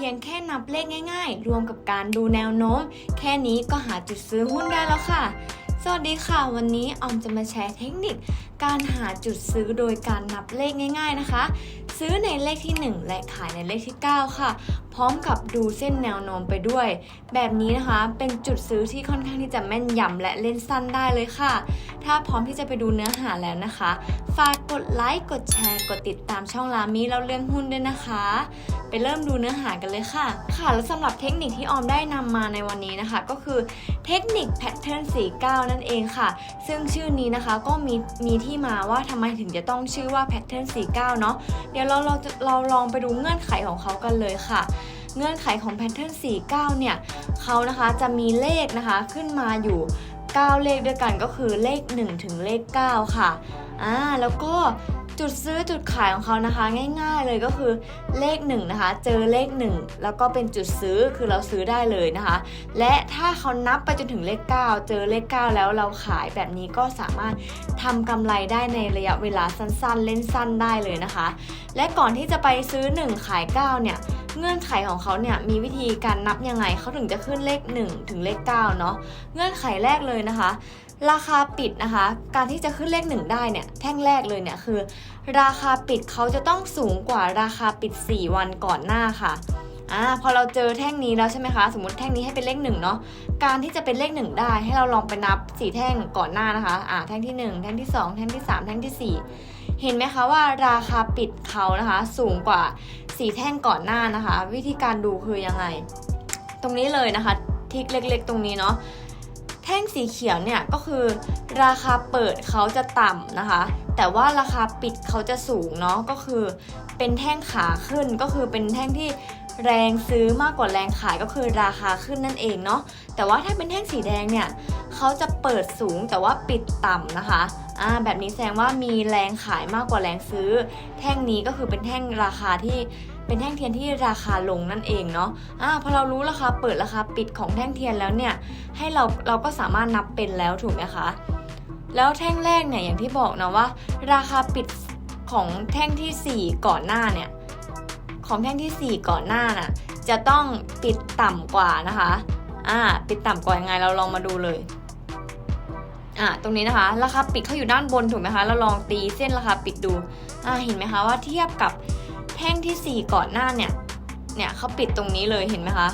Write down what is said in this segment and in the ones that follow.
พียงแค่นับเลขง่ายๆ รวมกับการดูแนวโน้ม แค่นี้ก็หาจุดซื้อหุ้นได้แล้วค่ะ สวัสดีค่ะ วันนี้ออมจะมาแชร์เทคนิค การหาจุดซื้อโดยการนับเลขง่าย ๆนะคะ ซื้อในเลขที่ 1 และขายในเลขที่ 9 ค่ะพร้อมกับดูเส้นแนวโน้มไปด้วย แบบนี้นะคะเป็นจุดซื้อที่ค่อนข้างที่จะแม่นยำและเล่นสั้นได้เลยค่ะ ถ้าพร้อมที่จะไปดูเนื้อหาแล้วนะคะ ฝากกดไลค์กดแชร์กดติดตามช่องรามีเล่าเรื่องหุ้นด้วยนะคะ ไปเริ่มดูเนื้อหากันเลยค่ะ ค่ะแล้วสำหรับเทคนิคที่ออมได้นำมาในวันนี้นะคะ ก็คือเทคนิคแพทเทิร์น49 นั่นเองค่ะ ซึ่งชื่อนี้นะคะก็มีมีที่มาว่าทำไมถึงจะต้องชื่อว่าแพทเทิร์น49 เนาะเดี๋ยวเราเราจะเราลองไปดูเงื่อนไขของเขากันเลยค่ะ เงื่อนไขของแพทเทิร์น49 เนี่ยเขานะคะจะมีเลขนะคะขึ้นมาอยู่ 9 เลขด้วยกันก็คือเลข 1 ถึงเลข 9 ค่ะอ่าแล้วก็จุดซื้อจุดขายของเขานะคะ ง่ายๆเลยก็คือเลข1นะคะ เจอเลข 1 แล้วก็เป็นจุดซื้อคือเราซื้อได้เลยนะคะ และถ้าเขานับไปจนถึงเลข 9 เจอเลข 9 แล้วเราขายแบบนี้ก็สามารถทำกำไรได้ในระยะเวลาสั้นๆ เล่นสั้นได้เลยนะคะ และก่อนที่จะไปซื้อ 1 ขาย 9 เนี่ย เงื่อนไขของเขาเนี่ยมีวิธีการนับยังไงเขาถึงจะขึ้นเลข 1 ถึงเลข9เนาะเงื่อนไขแรกเลยนะคะ ราคาปิดนะคะ การที่จะขึ้นเลข 1 ได้เนี่ยแท่งแรกเลยเนี่ยคือ ราคาปิดเขาจะต้องสูงกว่าราคาปิด 4 วันก่อนหน้าค่ะ อ่าพอเราเจอแท่งนี้แล้วใช่ไหมคะ สมมติแท่งนี้ให้เป็นเลข1เนาะการที่จะเป็นเลข1ได้ให้เราลองไปนับ4แท่งก่อนหน้านะคะอ่าแท่งที่ 1 แท่งที่ 2 แท่งที่ 3 แท่งที่ 4 เห็นไหมคะว่าราคาปิดเขานะคะ สูงกว่า4แท่งก่อนหน้านะคะ วิธีการดูคือยังไง ตรงนี้เลยนะคะทิกเล็กๆ ตรงนี้เนาะแท่งสีเขียวเนี่ยก็คือ ราคาเปิดเขาจะต่ำนะคะ แต่ว่าราคาปิดเขาจะสูงเนาะก็คือเป็นแท่งขาขึ้นก็คือเป็นแท่งที่ แรงซื้อมากกว่าแรงขายก็คือราคาขึ้นนั่นเองเนาะแต่ว่าถ้าเป็นแท่งสีแดงเนี่ยเขาจะเปิดสูงแต่ว่าปิดต่ำนะคะอ่าแบบนี้แสดงว่ามีแรงขายมากกว่าแรงซื้อ แท่งนี้ก็คือเป็นแท่งราคาที่เป็นแท่งเทียนที่ราคาลงนั่นเองเนาะอ่าพอเรารู้ราคาเปิดราคาปิดของแท่งเทียนแล้วเนี่ยให้เราเราก็สามารถนับเป็นแล้วถูกไหมคะแล้วแท่งแรกเนี่ยอย่างที่บอกนะว่า ราคาปิดของแท่งทีสี่4 ก่อนหน้าเนี่ย องแท่งทีสี่ 4 ก่อนหน้าน่ะ จะต้องปิดต่ำกว่านะคะ อ่า ปิดต่ำกว่ายังไงเราลองมาดูเลย อ่า ตรงนี้นะคะ ราคาปิดเขาอยู่ด้านบนถูกไหมคะ เราลองตีเส้นราคาปิดดู อ่า เห็นไหมคะว่าเทียบกับแท่งที่ 4 ก่อนหน้าเนี่ย เนี่ยเขาปิดตรงนี้เลยเห็นไหมคะ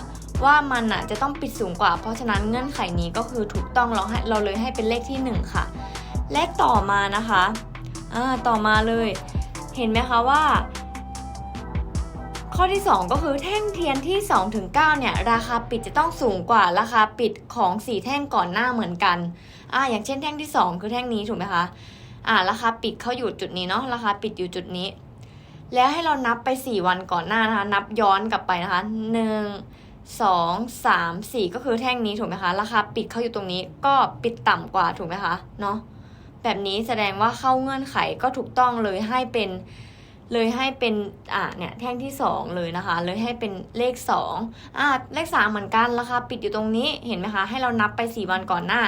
ว่ามันอะจะต้องปิดสูงกว่า เพราะฉะนั้นเงื่อนไขนี้ก็คือถูกต้องเราให้เราเลยให้เป็นเลขที่ 1 ค่ะและต่อมานะคะ อ่า ต่อมาเลย เห็นไหมคะว่า ข้อที่ 2 ก็คือแท่งเทียนที่2ถึง9เนี่ยราคาปิดจะต้องสูงกว่าราคาปิดของ 4 แท่งก่อนหน้าเหมือนกันอ่าอย่างเช่นแท่งที่ 2 คือแท่งนี้ถูกไหมคะอ่าราคาปิดเขาอยู่จุดนี้เนาะราคาปิดอยู่จุดนี้ แล้วให้เรานับไป 4 วันก่อนหน้านะคะนับย้อนกลับไปนะคะ1 2 3 4 ก็คือแท่งนี้ถูกไหมคะราคาปิดเขาอยู่ตรงนี้ก็ปิดต่ำกว่าถูกไหมคะเนาะแบบนี้แสดงว่าเข้าเงื่อนไขก็ถูกต้องเลยให้เป็น เลยให้เป็นอ่าเนี่ยแท่งที่ 2 เลยนะคะ เลยให้เป็นเลข2อ่าเลข 3 เหมือนกันราคาปิดอยู่ตรงนี้เห็นไหมคะ ให้เรานับไป 4 วันก่อนหน้า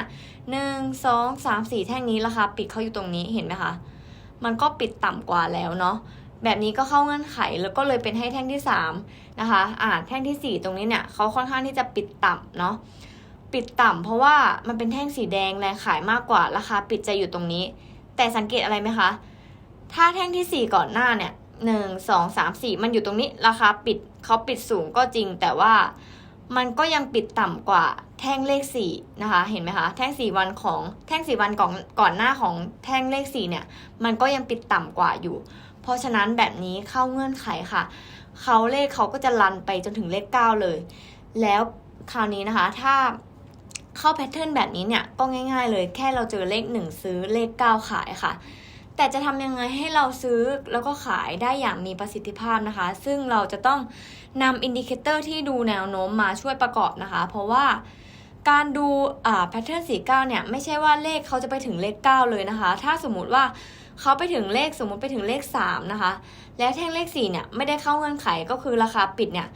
1 2 3 4 แท่งนี้ราคาปิดเขาอยู่ตรงนี้เห็นไหมคะ มันก็ปิดต่ำกว่าแล้วเนาะแบบนี้ก็เข้าเงื่อนไขแล้วก็เลยเป็นให้แท่งที่3นะคะอ่าแท่งทีสี่4 ตรงนี้เนี่ยเขาค่อนข้างที่จะปิดต่ำเนาะปิดต่ำเพราะว่ามันเป็นแท่งสีแดงแรงขายมากกว่าราคาปิดจะอยู่ตรงนี้ แต่สังเกตอะไรไหมคะ ถ้าแท่งที่ 4 ก่อนหน้าเนี่ยหนึ่งสองสามสี่มันอยู่ตรงนี้ราคาปิดเขาปิดสูงก็จริง แต่ว่ามันก็ยังปิดต่ำกว่าแท่งเลข4นะคะเห็นไหมคะแท่ง4วันของแท่ง4วันก่อนก่อนหน้าของแท่งเลข4เนี่ยมันก็ยังปิดต่ำกว่าอยู่ เพราะฉะนั้นแบบนี้เข้าเงื่อนไขค่ะเขาเลขเขาก็จะรันไปจนถึงเลข9เลย แล้วคราวนี้นะคะถ้าเข้าแพทเทิร์นแบบนี้เนี่ยก็ง่าย ๆ เลยแค่เราเจอเลข1ซื้อเลข9ขายค่ะ แต่จะทำยังไงให้เราซื้อแล้วก็ขายได้อย่างมีประสิทธิภาพนะคะ ซึ่งเราจะต้องนำอินดิเคเตอร์ที่ดูแนวโน้มมาช่วยประกอบนะคะ เพราะว่าการดูอ่าแพทเทิร์น49เนี่ย ไม่ใช่ว่าเลขเขาจะไปถึงเลข 9 เลยนะคะ ถ้าสมมุติว่าเขาไปถึงเลขสมมุติไปถึงเลข 3 นะคะ แล้วแท่งเลข 4 เนี่ย ไม่ได้เข้าเงื่อนไขก็คือราคาปิดเนี่ย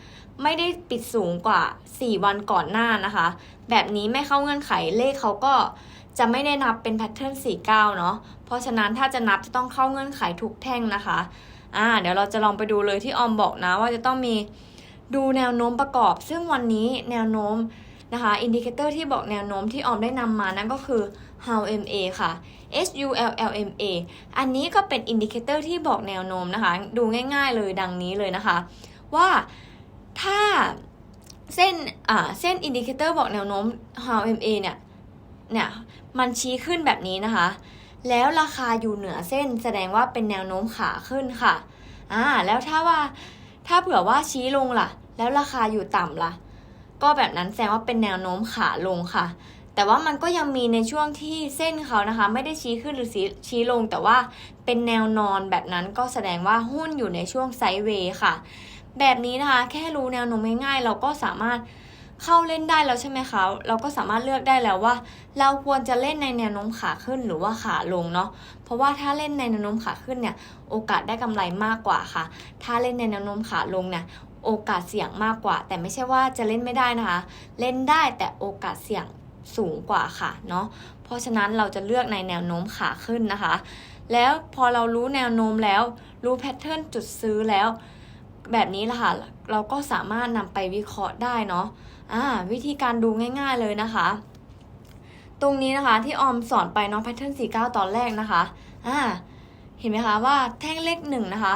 ไม่ได้ปิดสูงกว่า 4 วันก่อนหน้านะคะ แบบนี้ไม่เข้าเงื่อนไขเลขเขาก็ จะไม่ได้นับเป็นแพทเทิร์น49 เนาะเพราะฉะนั้นถ้าจะนับจะต้องเข้าเงื่อนไขทุกแท่งนะคะอ่าเดี๋ยวเราจะลองไปดูเลยที่ออมบอกนะว่าจะต้องมีดูแนวโน้มประกอบ ซึ่งวันนี้แนวโน้มนะคะอินดิเคเตอร์ที่บอกแนวโน้มที่ออมได้นำมานั่นก็คือ HULMA ค่ะ H U L L M A อันนี้ก็เป็นอินดิเคเตอร์ที่บอกแนวโน้มนะคะ ดูง่ายๆเลยดังนี้เลยนะคะ ว่าถ้าเส้นอ่าเส้นอินดิเคเตอร์บอกแนวโน้ม HULMA เนี่ย เนี่ยมันชี้ขึ้นแบบนี้นะคะ แล้วราคาอยู่เหนือเส้นแสดงว่าเป็นแนวโน้มขาขึ้นค่ะอ่าแล้วถ้าว่าถ้าเผื่อว่าชี้ลงล่ะ แล้วราคาอยู่ต่ำล่ะ ก็แบบนั้นแสดงว่าเป็นแนวโน้มขาลงค่ะ แต่ว่ามันก็ยังมีในช่วงที่เส้นเขานะคะ ไม่ได้ชี้ขึ้นหรือชี้ชี้ลง แต่ว่าเป็นแนวนอนแบบนั้นก็แสดงว่าหุ้นอยู่ในช่วงไซด์เวย์ค่ะ แบบนี้นะคะ แค่รู้แนวโน้มง่ายๆเราก็สามารถ เข้าเล่นได้แล้วใช่ไหมคะ เราก็สามารถเลือกได้แล้วว่า เราควรจะเล่นในแนวโน้มขาขึ้นหรือว่าขาลงเนาะ เพราะว่าถ้าเล่นในแนวโน้มขาขึ้นเนี่ย โอกาสได้กำไรมากกว่าค่ะ ถ้าเล่นในแนวโน้มขาลงเนี่ยโอกาสเสี่ยงมากกว่า แต่ไม่ใช่ว่าจะเล่นไม่ได้นะคะ เล่นได้แต่โอกาสเสี่ยงสูงกว่าค่ะเนาะ เพราะฉะนั้นเราจะเลือกในแนวโน้มขาขึ้นนะคะ แล้วพอเรารู้แนวโน้มแล้ว รู้แพทเทิร์นจุดซื้อแล้ว แบบนี้ละค่ะ เราก็สามารถนำไปวิเคราะห์ได้เนาะอ่าวิธีการดูง่ายๆเลยนะคะ ตรงนี้นะคะที่ออมสอนไปเนาะแพทเทิร์น49ตอนแรกนะคะอ่าเห็นไหมคะว่าแท่งเลขหนึ่งนะคะ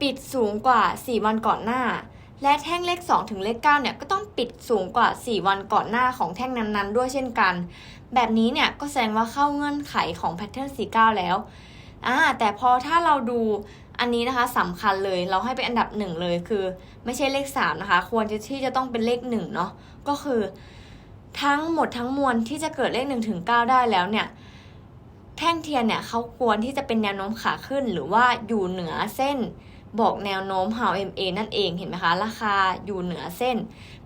ปิดสูงกว่า 4 วันก่อนหน้า และแท่งเลข 2 ถึงเลข 9 เนี่ยก็ต้องปิดสูงกว่า 4 วันก่อนหน้าของแท่งนั้นๆ ด้วยเช่นกัน แบบนี้เนี่ยก็แสดงว่าเข้าเงื่อนไขของแพทเทิร์น49 แล้วอ่าแต่พอถ้าเราดู อันนี้นะคะสำคัญเลยเราให้เป็นอันดับหนึ่งเลยคือ ไม่ใช่เลข3นะคะ ควรจะที่จะต้องเป็นเลข1เนาะก็คือ ทั้งหมดทั้งมวลที่จะเกิดเลข1ถึง9ได้แล้วเนี่ยแท่งเทียนเนี่ยเขาควรที่จะเป็นแนวโน้มขาขึ้น หรือว่าอยู่เหนือเส้นบอกแนวโน้ม HMA นั่นเองเห็นไหมคะราคาอยู่เหนือเส้น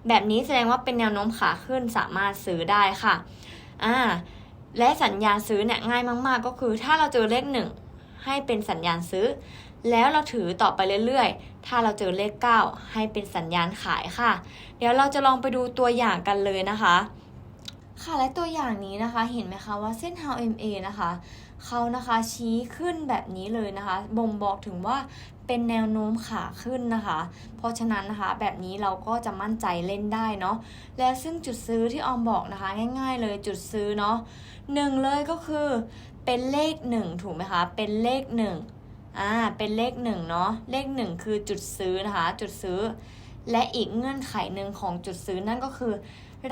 แบบนี้แสดงว่าเป็นแนวโน้มขาขึ้นสามารถซื้อได้ค่ะอ่าและสัญญาณซื้อเนี่ยง่ายมาก ๆ ก็คือ ถ้าเราเจอเลขหนึ่งให้เป็นสัญญาณซื้อ แล้วเราถือต่อไปเรื่อยๆ ถ้าเราเจอเลข 9 ให้เป็นสัญญาณขายค่ะ เดี๋ยวเราจะลองไปดูตัวอย่างกันเลยนะคะ ค่ะและตัวอย่างนี้นะคะเห็นไหมคะว่าเส้น HMA นะคะเขานะคะชี้ขึ้นแบบนี้เลยนะคะบ่งบอกถึงว่าเป็นแนวโน้มขาขึ้นนะคะ เพราะฉะนั้นนะคะแบบนี้เราก็จะมั่นใจเล่นได้เนาะและซึ่งจุดซื้อที่ออมบอกนะคะ ง่ายๆเลยจุดซื้อเนาะหนึ่งเลยก็คือเป็นเลขหนึ่งถูกไหมคะ เป็นเลขหนึ่ง อ่าเป็นเลขหนึ่งเนาะเลขหนึ่งคือจุดซื้อนะคะจุดซื้อ และอีกเงื่อนไขหนึ่งของจุดซื้อนั่นก็คือ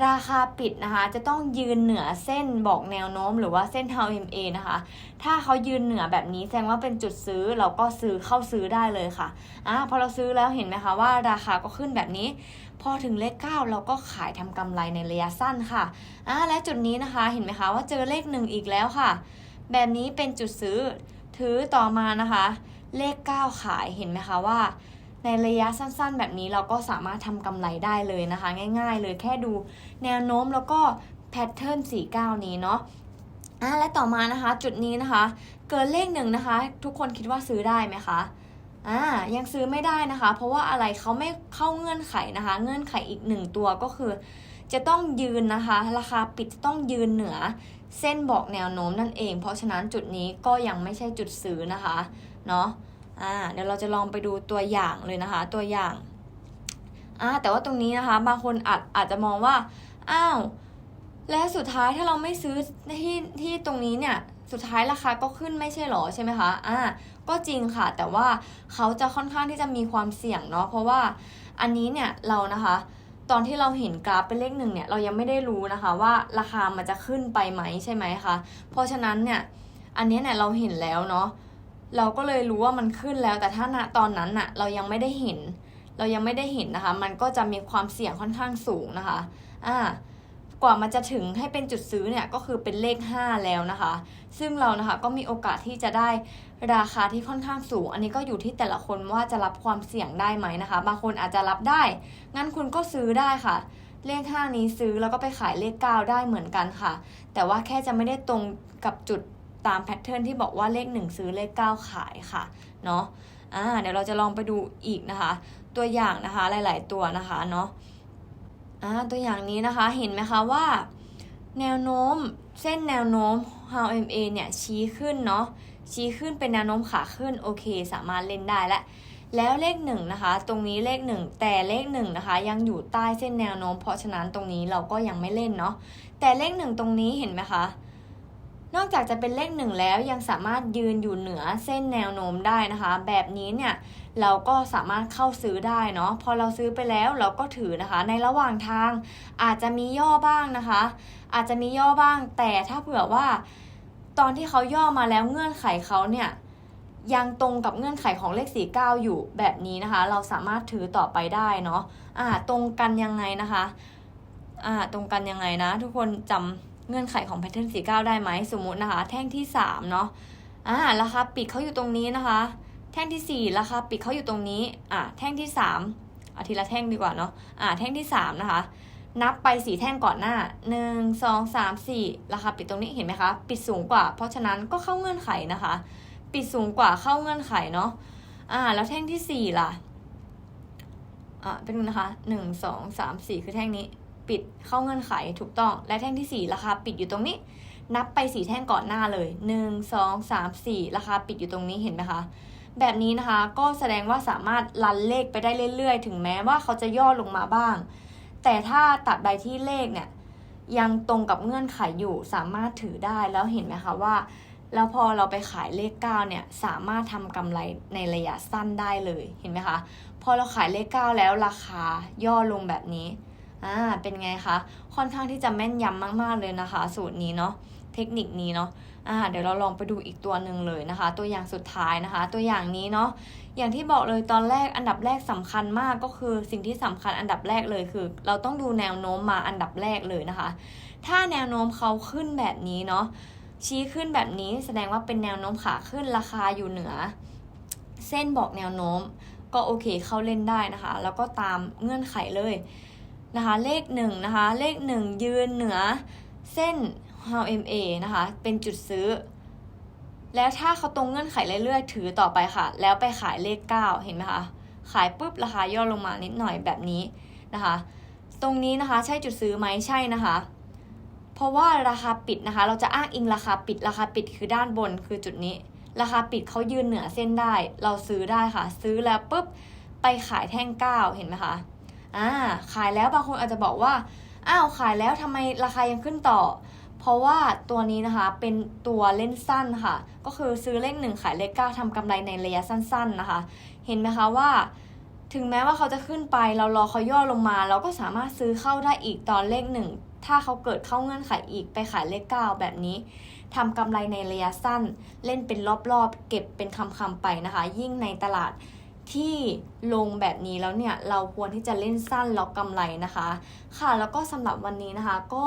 ราคาปิดนะคะ จะต้องยืนเหนือเส้นบอกแนวโน้มหรือว่าเส้น HMA นะคะ ถ้าเขายืนเหนือแบบนี้แสดงว่าเป็นจุดซื้อเราก็ซื้อเข้าซื้อได้เลยค่ะอ่าพอเราซื้อแล้วเห็นไหมคะว่าราคาก็ขึ้นแบบนี้ พอถึงเลข 9 เราก็ขายทำกำไรในระยะสั้นค่ะอ่าและจุดนี้นะคะเห็นไหมคะว่าเจอเลขหนึ่งอีกแล้วค่ะ แบบนี้เป็นจุดซื้อ ถือต่อมานะคะ เลข 9 ขายเห็นไหมคะว่า ในระยะสั้นๆ แบบนี้เราก็สามารถทำกำไรได้เลยนะคะ ง่ายๆ เลยแค่ดูแนวโน้มแล้วก็แพทเทิร์น49 นี้เนาะอะและต่อมานะคะจุดนี้นะคะ เกินเลขหนึ่งนะคะ ทุกคนคิดว่าซื้อได้ไหมคะอ่ายังซื้อไม่ได้นะคะ เพราะว่าอะไรเขาไม่เข้าเงื่อนไขนะคะ เงื่อนไขอีกหนึ่งตัวก็คือ จะต้องยืนนะคะ ราคาปิดจะต้องยืนเหนือ เส้นบอกแนวโน้มนั่นเอง เพราะฉะนั้นจุดนี้ก็ยังไม่ใช่จุดซื้อนะคะเนาะอ่าเดี๋ยวเราจะลองไปดูตัวอย่างเลยนะคะ ตัวอย่างอ่าแต่ว่าตรงนี้นะคะ บางคนอาจอาจจะมองว่าอ้าวและสุดท้ายถ้าเราไม่ซื้อที่ที่ตรงนี้เนี่ยสุดท้ายราคาก็ขึ้นไม่ใช่หรอใช่ไหมคะ อ่า ก็จริงค่ะ แต่ว่าเขาจะค่อนข้างที่จะมีความเสี่ยงเนาะ เพราะว่าอันนี้เนี่ยเรานะคะ ตอนที่เราเห็นกราฟเป็นเลขหนึ่งเนี่ยเรายังไม่ได้รู้นะคะว่าราคามันจะขึ้นไปไหมใช่ไหมคะเพราะฉะนั้นเนี่ยอันนี้เนี่ยเราเห็นแล้วเนาะเราก็เลยรู้ว่ามันขึ้นแล้ว แต่ถ้าณตอนนั้นน่ะเรายังไม่ได้เห็น เรายังไม่ได้เห็นนะคะ มันก็จะมีความเสี่ยงค่อนข้างสูงนะคะอ่า กว่ามันจะถึงให้เป็นจุดซื้อเนี่ยก็คือเป็นเลข 5 แล้วนะคะ ซึ่งเรานะคะก็มีโอกาสที่จะได้ราคาที่ค่อนข้างสูง อันนี้ก็อยู่ที่แต่ละคนว่าจะรับความเสี่ยงได้ไหมนะคะ บางคนอาจจะรับได้ งั้นคุณก็ซื้อได้ค่ะ เลข 5 นี้ซื้อแล้วก็ไปขายเลข 9 ได้เหมือนกันค่ะ แต่ว่าแค่จะไม่ได้ตรงกับจุดตามแพทเทิร์นที่บอกว่าเลข 1 ซื้อเลข 9 ขายค่ะเนาะอ่าเดี๋ยวเราจะลองไปดูอีกนะคะ ตัวอย่างนะคะหลาย ๆ ตัวนะคะเนาะ อ่าตัวอย่างนี้นะคะเห็นไหมคะว่า แนวโน้มเส้นแนวโน้ม HMA เนี่ยชี้ขึ้นเนาะชี้ขึ้นเป็นแนวโน้มขาขึ้นโอเค สามารถเล่นได้และแล้วเลขหนึ่งนะคะ ตรงนี้เลขหนึ่งแต่เลขหนึ่งนะคะ ยังอยู่ใต้เส้นแนวโน้ม เพราะฉะนั้นตรงนี้เราก็ยังไม่เล่นเนาะแต่เลขหนึ่งตรงนี้เห็นไหมคะนอกจากจะเป็นเลขหนึ่งแล้วยังสามารถยืนอยู่เหนือเส้นแนวโน้มได้นะคะ แบบนี้เนี่ย เราก็สามารถเข้าซื้อได้เนาะพอเราซื้อไปแล้วเราก็ถือนะคะ ในระหว่างทางอาจจะมีย่อบ้างนะคะ อาจจะมีย่อบ้าง แต่ถ้าเผื่อว่า ตอนที่เขาย่อมาแล้วเงื่อนไขเขาเนี่ยยังตรงกับเงื่อนไขของเลข 49 อยู่แบบนี้นะคะ เราสามารถถือต่อไปได้เนาะอ่าตรงกันยังไงนะคะอ่าตรงกันยังไงนะ ทุกคนจำเงื่อนไขของแพทเทิร์น49 ได้ไหมสมมุตินะคะ แท่งที่3เนาะอ่าราคาปิดเขาอยู่ตรงนี้นะคะ แท่งที่ 4 ราคาปิดเขาอยู่ตรงนี้ อ่าแท่งที่3อาทีละแท่งดีกว่าเนาะ อ่าแท่งที่ 3 นะคะ นับไปสีแท่งก่อนหน้า 1 2 3 4 ราคาปิดตรงนี้เห็นไหมคะ ปิดสูงกว่า เพราะฉะนั้นก็เข้าเงื่อนไขนะคะ ปิดสูงกว่าเข้าเงื่อนไขเนาะ อ่า แล้วแท่งที่ 4 ล่ะ อ่าเป็นงนะคะ 1 2 3 4 คือแท่งนี้ ปิดเข้าเงื่อนไขถูกต้อง และแท่งที่ 4 ราคาปิดอยู่ตรงนี้ นับไปสีแท่งก่อนหน้าเลย 1 2 3 4 ราคาปิดอยู่ตรงนี้เห็นไหมคะ แบบนี้นะคะ ก็แสดงว่าสามารถรันเลขไปได้เรื่อยๆ ถึงแม้ว่าเขาจะย่อลงมาบ้าง แต่ถ้าตัดใดที่เลขเนี่ยยังตรงกับเงื่อนไขอยู่สามารถถือได้แล้วเห็นไหมคะว่า แล้วพอเราไปขายเลข 9 เนี่ยสามารถทำกำไรในระยะสั้นได้เลยเห็นไหมคะ พอเราขายเลข 9 แล้วราคาย่อลงแบบนี้อ่าเป็นไงคะค่อนข้างที่จะแม่นยำมากๆเลยนะคะ สูตรนี้เนาะ เทคนิคนี้เนาะอ่าเดี๋ยวเราลองไปดูอีกตัวหนึ่งเลยนะคะ ตัวอย่างสุดท้ายนะคะ ตัวอย่างนี้เนาะอย่างที่บอกเลยตอนแรกอันดับแรกสำคัญมากก็คือสิ่งที่สำคัญอันดับแรกเลยคือ เราต้องดูแนวโน้มมาอันดับแรกเลยนะคะ ถ้าแนวโน้มเขาขึ้นแบบนี้เนาะชี้ขึ้นแบบนี้แสดงว่าเป็นแนวโน้มขาขึ้นราคาอยู่เหนือ เส้นบอกแนวโน้มก็โอเคเข้าเล่นได้นะคะ แล้วก็ตามเงื่อนไขเลยนะคะ เลขหนึ่งนะคะเลขหนึ่งยืนเหนือ เส้น HMA นะคะ เป็นจุดซื้อ แล้วถ้าเขาตรงเงื่อนไขเรื่อยๆ ถือต่อไปค่ะ แล้วไปขายเลข 9 เห็นไหมคะ ขายปุ๊บราคาย่อลงมานิดหน่อยแบบนี้นะคะ ตรงนี้นะคะใช่จุดซื้อไหมใช่นะคะ เพราะว่าราคาปิดนะคะ เราจะอ้างอิงราคาปิด ราคาปิดคือด้านบนคือจุดนี้ ราคาปิดเขายืนเหนือเส้นได้ เราซื้อได้ค่ะ ซื้อแล้วปุ๊บไปขายแท่งเก้าเห็นไหมคะอ่าขายแล้วบางคนอาจจะบอกว่าอ้าวขายแล้วทำไมราคายังขึ้นต่อ เพราะว่าตัวนี้นะคะเป็นตัวเล่นสั้นค่ะ ก็คือซื้อเลขหนึ่งขายเลขเก้าทำกำไรในระยะสั้น ๆนะคะ เห็นไหมคะว่า ถึงแม้ว่าเขาจะขึ้นไปเรารอเขาย่อลงมา เราก็สามารถซื้อเข้าได้อีกตอนเลขหนึ่งถ้าเขาเกิดเข้าเงื่อนไขอีกไปขายเลขเก้าแบบนี้ทำกำไรในระยะสั้น เล่นเป็นรอบๆ เก็บเป็นคำๆไปนะคะ ยิ่งในตลาดที่ลงแบบนี้แล้วเนี่ย เราควรที่จะเล่นสั้นแล้วกำไรนะคะ ค่ะแล้วก็สำหรับวันนี้นะคะก็